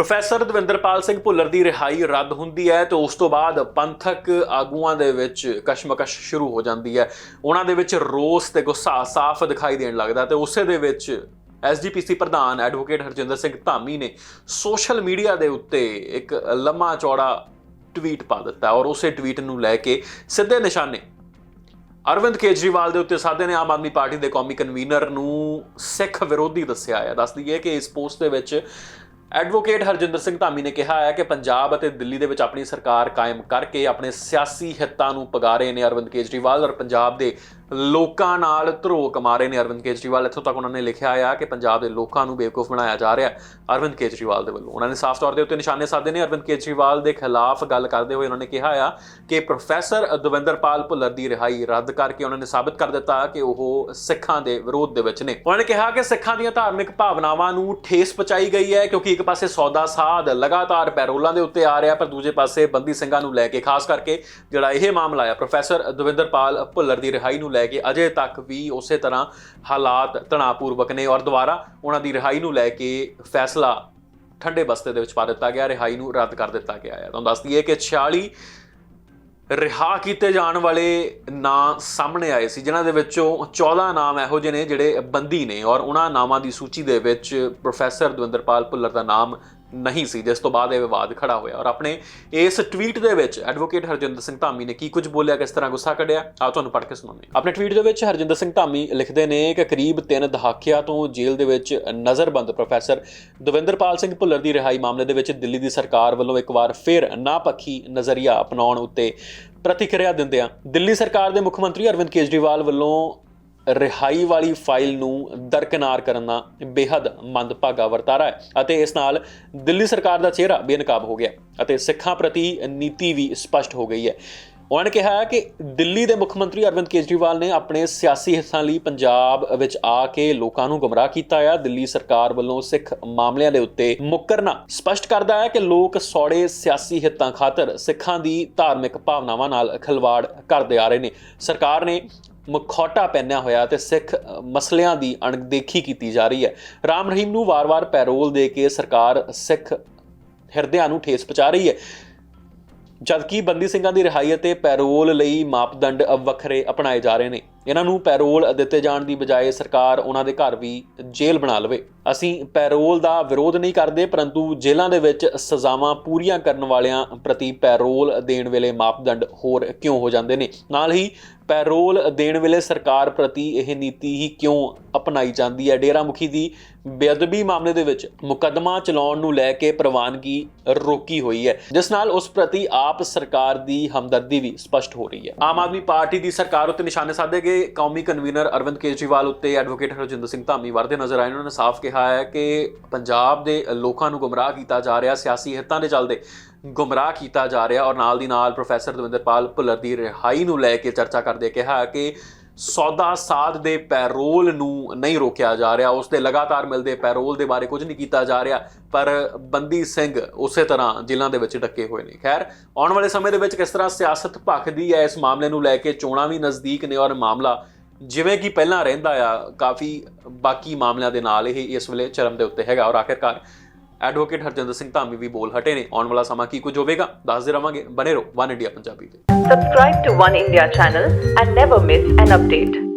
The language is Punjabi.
ਪ੍ਰੋਫੈਸਰ ਦਵਿੰਦਰਪਾਲ ਸਿੰਘ ਭੁੱਲਰ ਦੀ ਰਿਹਾਈ ਰੱਦ ਹੁੰਦੀ ਹੈ ਤੇ ਉਸ ਤੋਂ ਬਾਅਦ ਪੰਥਕ ਆਗੂਆਂ ਦੇ ਵਿੱਚ ਕਸ਼ਮਕਸ਼ ਸ਼ੁਰੂ ਹੋ ਜਾਂਦੀ ਹੈ। ਉਹਨਾਂ ਦੇ ਵਿੱਚ ਰੋਸ ਤੇ ਗੁੱਸਾ ਸਾਫ਼ ਦਿਖਾਈ ਦੇਣ ਲੱਗਦਾ ਤੇ ਉਸੇ ਦੇ ਵਿੱਚ ਐਸਜੀਪੀਸੀ ਪ੍ਰਧਾਨ ਐਡਵੋਕੇਟ ਹਰਜਿੰਦਰ ਸਿੰਘ ਧਾਮੀ ਨੇ ਸੋਸ਼ਲ ਮੀਡੀਆ ਦੇ ਉੱਤੇ ਇੱਕ ਲੰਮਾ ਚੌੜਾ ਟਵੀਟ ਪਾ ਦਿੱਤਾ ਔਰ ਉਸੇ ਟਵੀਟ ਨੂੰ ਲੈ ਕੇ ਸਿੱਧੇ ਨਿਸ਼ਾਨੇ ਅਰਵਿੰਦ ਕੇਜਰੀਵਾਲ ਦੇ ਉੱਤੇ ਸਾਧੇ ਨੇ ਆਮ ਆਦਮੀ ਪਾਰਟੀ ਦੇ ਕੌਮੀ ਕਨਵੀਨਰ ਨੂੰ ਸਿੱਖ ਵਿਰੋਧੀ ਦੱਸਿਆ ਹੈ। ਦੱਸ ਦਈਏ ਕਿ ਇਸ ਪੋਸਟ ਦੇ ਵਿੱਚ ਐਡਵੋਕੇਟ ਹਰਜਿੰਦਰ ਸਿੰਘ ਧਾਮੀ ਨੇ ਕਿਹਾ ਹੈ ਕਿ ਪੰਜਾਬ ਅਤੇ ਦਿੱਲੀ ਦੇ ਵਿੱਚ ਆਪਣੀ ਸਰਕਾਰ ਕਾਇਮ ਕਰਕੇ ਆਪਣੇ ਸਿਆਸੀ ਹਿੱਤਾਂ ਨੂੰ ਪਗਾ ਰਹੇ ਨੇ ਅਰਵਿੰਦ ਕੇਜਰੀਵਾਲ ਔਰ ਪੰਜਾਬ ਦੇ ਲੋਕਾਂ ਨਾਲ ਧਰੋ ਕਮਾ ਰਹੇ ਨੇ ਅਰਵਿੰਦ ਕੇਜਰੀਵਾਲ। ਇੱਥੋਂ ਤੱਕ ਉਹਨਾਂ ਨੇ ਲਿਖਿਆ ਆ ਕਿ ਪੰਜਾਬ ਦੇ ਲੋਕਾਂ ਨੂੰ ਬੇਵਕੂਫ ਬਣਾਇਆ ਜਾ ਰਿਹਾ ਅਰਵਿੰਦ ਕੇਜਰੀਵਾਲ ਦੇ ਵੱਲੋਂ। ਉਹਨਾਂ ਨੇ ਸਾਫ਼ ਤੌਰ ਦੇ ਉੱਤੇ ਨਿਸ਼ਾਨੇ ਸਾਧੇ ਨੇ। ਅਰਵਿੰਦ ਕੇਜਰੀਵਾਲ ਦੇ ਖਿਲਾਫ ਗੱਲ ਕਰਦੇ ਹੋਏ ਉਹਨਾਂ ਨੇ ਕਿਹਾ ਆ ਕਿ ਪ੍ਰੋਫੈਸਰ ਦਵਿੰਦਰਪਾਲ ਭੁੱਲਰ ਦੀ ਰਿਹਾਈ ਰੱਦ ਕਰਕੇ ਉਹਨਾਂ ਨੇ ਸਾਬਤ ਕਰ ਦਿੱਤਾ ਕਿ ਉਹ ਸਿੱਖਾਂ ਦੇ ਵਿਰੋਧ ਦੇ ਵਿੱਚ ਨੇ। ਉਹਨਾਂ ਨੇ ਕਿਹਾ ਕਿ ਸਿੱਖਾਂ ਦੀਆਂ ਧਾਰਮਿਕ ਭਾਵਨਾਵਾਂ ਨੂੰ ਠੇਸ ਪਹੁੰਚਾਈ ਗਈ ਹੈ ਕਿਉਂਕਿ ਇੱਕ ਪਾਸੇ ਸੌਦਾ ਸਾਧ ਲਗਾਤਾਰ ਪੈਰੋਲਾਂ ਦੇ ਉੱਤੇ ਆ ਰਿਹਾ, ਪਰ ਦੂਜੇ ਪਾਸੇ ਬੰਦੀ ਸਿੰਘਾਂ ਨੂੰ ਲੈ ਕੇ, ਖਾਸ ਕਰਕੇ ਜਿਹੜਾ ਇਹ ਮਾਮਲਾ ਆ, ਪ੍ਰੋਫੈਸਰ ਦਵਿੰਦਰਪਾਲ ਭੁੱਲਰ ਦੀ ਰਿਹਾਈ ਨੂੰ ਲੈ ਕੇ ਅਜੇ ਤੱਕ ਵੀ ਉਸੇ ਤਰ੍ਹਾਂ ਹਾਲਾਤ ਤਣਾਅਪੂਰਵਕ ਨੇ ਔਰ ਦੁਬਾਰਾ ਉਹਨਾਂ ਦੀ ਰਿਹਾਈ ਨੂੰ ਲੈ ਕੇ ਫੈਸਲਾ ਠੰਡੇ ਬਸਤੇ ਦੇ ਵਿੱਚ ਪਾ ਦਿੱਤਾ ਗਿਆ, ਰਿਹਾਈ ਨੂੰ ਰੱਦ ਕਰ ਦਿੱਤਾ ਗਿਆ ਹੈ। ਤੁਹਾਨੂੰ ਦੱਸ ਦਈਏ ਕਿ 46 ਰਿਹਾ ਕੀਤੇ ਜਾਣ ਵਾਲੇ ਨਾਂ ਸਾਹਮਣੇ ਆਏ ਸੀ, ਜਿਨ੍ਹਾਂ ਦੇ ਵਿੱਚੋਂ 14 ਨਾਮ ਇਹੋ ਜਿਹੇ ਨੇ ਜਿਹੜੇ ਬੰਦੀ ਨੇ ਔਰ ਉਹਨਾਂ ਨਾਮਾਂ ਦੀ ਸੂਚੀ ਦੇ ਵਿੱਚ ਪ੍ਰੋਫੈਸਰ ਦਵਿੰਦਰਪਾਲ ਭੁੱਲਰ ਦਾ ਨਾਮ ਨਹੀਂ ਸੀ, ਜਿਸ ਤੋਂ ਬਾਅਦ ਇਹ ਵਿਵਾਦ ਖੜਾ ਹੋਇਆ। ਔਰ ਆਪਣੇ ਇਸ ਟਵੀਟ ਦੇ ਵਿੱਚ ਐਡਵੋਕੇਟ ਹਰਜਿੰਦਰ ਸਿੰਘ ਧਾਮੀ ਨੇ ਕੀ ਕੁਝ ਬੋਲਿਆ, ਕਿਸ ਤਰ੍ਹਾਂ ਗੁੱਸਾ ਕੱਢਿਆ? ਆਓ ਤੁਹਾਨੂੰ ਪੜ੍ਹ ਕੇ ਸੁਣਾਉਂਦੇ ਹਾਂ। ਆਪਣੇ ਟਵੀਟ ਦੇ ਵਿੱਚ ਹਰਜਿੰਦਰ ਸਿੰਘ ਧਾਮੀ ਲਿਖਦੇ ਨੇ ਕਿ ਕਰੀਬ 3 ਦਹਾਕਿਆਂ ਤੋਂ ਜੇਲ੍ਹ ਦੇ ਵਿੱਚ ਨਜ਼ਰਬੰਦ ਪ੍ਰੋਫੈਸਰ ਦਵਿੰਦਰਪਾਲ ਸਿੰਘ ਭੁੱਲਰ ਦੀ ਰਿਹਾਈ ਮਾਮਲੇ ਦੇ ਵਿੱਚ ਦਿੱਲੀ ਦੀ ਸਰਕਾਰ ਵੱਲੋਂ ਇੱਕ ਵਾਰ ਫਿਰ ਨਾਪੱਖੀ ਨਜ਼ਰੀਆ ਅਪਣਾਉਣ ਉੱਤੇ ਪ੍ਰਤੀਕਿਰਿਆ ਦਿੰਦਿਆਂ ਦਿੱਲੀ ਸਰਕਾਰ ਦੇ ਮੁੱਖ ਮੰਤਰੀ ਅਰਵਿੰਦ ਕੇਜਰੀਵਾਲ ਵੱਲੋਂ ਰਿਹਾਈ ਵਾਲੀ ਫਾਈਲ ਨੂੰ ਦਰਕਨਾਰ ਕਰਨ ਦਾ ਬੇਹੱਦ ਮੰਦਭਾਗਾ ਵਰਤਾਰਾ ਹੈ ਅਤੇ ਇਸ ਨਾਲ ਦਿੱਲੀ ਸਰਕਾਰ ਦਾ ਚਿਹਰਾ ਬੇਨਕਾਬ ਹੋ ਗਿਆ ਅਤੇ ਸਿੱਖਾਂ ਪ੍ਰਤੀ ਨੀਤੀ ਵੀ ਸਪਸ਼ਟ ਹੋ ਗਈ ਹੈ। ਉਹਨਾਂ ਨੇ ਕਿਹਾ ਕਿ ਦਿੱਲੀ ਦੇ ਮੁੱਖ ਮੰਤਰੀ ਅਰਵਿੰਦ ਕੇਜਰੀਵਾਲ ਨੇ ਆਪਣੇ ਸਿਆਸੀ ਹਿੱਤਾਂ ਲਈ ਪੰਜਾਬ ਵਿੱਚ ਆ ਕੇ ਲੋਕਾਂ ਨੂੰ ਗੁੰਮਰਾਹ ਕੀਤਾ ਆ। ਦਿੱਲੀ ਸਰਕਾਰ ਵੱਲੋਂ ਸਿੱਖ ਮਾਮਲਿਆਂ ਦੇ ਉੱਤੇ ਮੁੱਕਰਨਾ ਸਪਸ਼ਟ ਕਰਦਾ ਹੈ ਕਿ ਲੋਕ ਸੌੜੇ ਸਿਆਸੀ ਹਿੱਤਾਂ ਖਾਤਰ ਸਿੱਖਾਂ ਦੀ ਧਾਰਮਿਕ ਭਾਵਨਾਵਾਂ ਨਾਲ ਖਿਲਵਾੜ ਕਰਦੇ ਆ ਰਹੇ ਨੇ। ਸਰਕਾਰ ਨੇ ਮਖੌਟਾ ਪਹਿਨਿਆ ਹੋਇਆ ਤੇ ਸਿੱਖ ਮਸਲਿਆਂ ਦੀ ਅਣਦੇਖੀ ਕੀਤੀ ਜਾ ਰਹੀ ਹੈ। ਰਾਮ ਰਹੀਮ ਨੂੰ ਵਾਰ-ਵਾਰ ਪੈਰੋਲ ਦੇ ਕੇ ਸਰਕਾਰ ਸਿੱਖ ਹਿਰਦਿਆਂ ਨੂੰ ਠੇਸ ਪਹੁੰਚਾ ਰਹੀ ਹੈ। ਜਦਕਿ ਬੰਦੀ ਸਿੰਘਾਂ ਦੀ ਰਿਹਾਈ ਅਤੇ ਪੈਰੋਲ ਲਈ ਮਾਪਦੰਡ ਵੱਖਰੇ ਅਪਣਾਏ ਜਾ ਰਹੇ ਨੇ। ਇਹਨਾਂ ਨੂੰ ਪੈਰੋਲ ਦਿੱਤੇ ਜਾਣ ਦੀ ਬਜਾਏ ਸਰਕਾਰ ਉਹਨਾਂ ਦੇ ਘਰ ਵੀ ਜੇਲ੍ਹ ਬਣਾ ਲਵੇ। ਅਸੀਂ ਪੈਰੋਲ ਦਾ ਵਿਰੋਧ ਨਹੀਂ ਕਰਦੇ, ਪਰੰਤੂ ਜੇਲ੍ਹਾਂ ਦੇ ਵਿੱਚ ਸਜ਼ਾਵਾਂ ਪੂਰੀਆਂ ਕਰਨ ਵਾਲਿਆਂ ਪ੍ਰਤੀ ਪੈਰੋਲ ਦੇਣ ਵੇਲੇ ਮਾਪਦੰਡ ਹੋਰ ਕਿਉਂ ਹੋ ਜਾਂਦੇ ਨੇ? ਨਾਲ ਹੀ ਪੈਰੋਲ ਦੇਣ ਵੇਲੇ ਸਰਕਾਰ ਪ੍ਰਤੀ ਇਹ ਨੀਤੀ ਹੀ ਕਿਉਂ ਅਪਣਾਈ ਜਾਂਦੀ ਹੈ? ਡੇਰਾ ਮੁਖੀ ਦੀ ਬੇਅਦਬੀ ਮਾਮਲੇ ਦੇ ਵਿੱਚ ਮੁਕੱਦਮਾ ਚਲਾਉਣ ਨੂੰ ਲੈ ਕੇ ਪ੍ਰਵਾਨਗੀ ਰੋਕੀ ਹੋਈ ਹੈ, ਜਿਸ ਨਾਲ ਉਸ ਪ੍ਰਤੀ ਆਪ ਸਰਕਾਰ ਦੀ ਹਮਦਰਦੀ ਵੀ ਸਪਸ਼ਟ ਹੋ ਰਹੀ ਹੈ। ਆਮ ਆਦਮੀ ਪਾਰਟੀ ਦੀ ਸਰਕਾਰ ਉੱਤੇ ਨਿਸ਼ਾਨੇ ਸਾਧੇ ਗਏ ਕੌਮੀ ਕਨਵੀਨਰ ਅਰਵਿੰਦ ਕੇਜਰੀਵਾਲ ਉੱਤੇ ਐਡਵੋਕੇਟ ਹਰਜਿੰਦਰ ਸਿੰਘ ਧਾਮੀ ਵਰਦੇ ਨਜ਼ਰ ਆਏ ਉਹਨਾਂ ਨੇ ਸਾਫ਼ ਕਿਹਾ ਹੈ ਕਿ ਪੰਜਾਬ ਦੇ ਲੋਕਾਂ ਨੂੰ ਗੁੰਮਰਾਹ ਕੀਤਾ ਜਾ ਰਿਹਾ, ਸਿਆਸੀ ਹਿੱਤਾਂ ਦੇ ਚੱਲਦੇ ਗੁੰਮਰਾਹ ਕੀਤਾ ਜਾ ਰਿਹਾ ਔਰ ਨਾਲ ਦੀ ਨਾਲ ਪ੍ਰੋਫੈਸਰ ਦਵਿੰਦਰਪਾਲ ਭੁੱਲਰ ਦੀ ਰਿਹਾਈ ਨੂੰ ਲੈ ਕੇ ਚਰਚਾ ਕਰਦੇ ਕਿਹਾ ਕਿ ਸੌਦਾ ਸਾਧ ਦੇ ਪੈਰੋਲ ਨੂੰ ਨਹੀਂ ਰੋਕਿਆ ਜਾ ਰਿਹਾ ਉਸ ਦੇ ਲਗਾਤਾਰ ਮਿਲਦੇ ਪੈਰੋਲ ਦੇ ਬਾਰੇ ਕੁਝ ਨਹੀਂ ਕੀਤਾ ਜਾ ਰਿਹਾ, ਪਰ ਬੰਦੀ ਸਿੰਘ ਉਸੇ ਤਰ੍ਹਾਂ ਜ਼ਿਲ੍ਹਾਂ ਦੇ ਵਿੱਚ ਡੱਕੇ ਹੋਏ ਨੇ। ਖੈਰ, ਆਉਣ ਵਾਲੇ ਸਮੇਂ ਦੇ ਵਿੱਚ ਕਿਸ ਤਰ੍ਹਾਂ ਸਿਆਸਤ ਭਖਦੀ ਹੈ, ਇਸ ਮਾਮਲੇ ਨੂੰ ਲੈ ਕੇ ਚੋਣਾਂ ਵੀ ਨਜ਼ਦੀਕ ਨੇ ਔਰ ਮਾਮਲਾ ਜਿਵੇਂ ਕਿ ਪਹਿਲਾਂ ਰਹਿੰਦਾ ਆ, ਕਾਫੀ ਬਾਕੀ ਮਾਮਲਿਆਂ ਦੇ ਨਾਲ ਇਹ ਇਸ ਵੇਲੇ ਚਰਮ ਦੇ ਉੱਤੇ ਹੈਗਾ ਔਰ ਆਖਿਰਕਾਰ ਐਡਵੋਕੇਟ ਹਰਜਿੰਦਰ ਸਿੰਘ ਧਾਮੀ ਵੀ ਬੋਲ ਹਟੇ ਨੇ। ਆਉਣ ਵਾਲਾ ਸਮਾਂ ਕੀ ਕੁਝ ਹੋਵੇਗਾ, ਦੱਸਦੇ ਰਵਾਂਗੇ। ਬਨੇ ਰਹੋ ਵਨ ਇੰਡੀਆ ਪੰਜਾਬੀ ਤੇ। Subscribe to One India channel and never miss an update.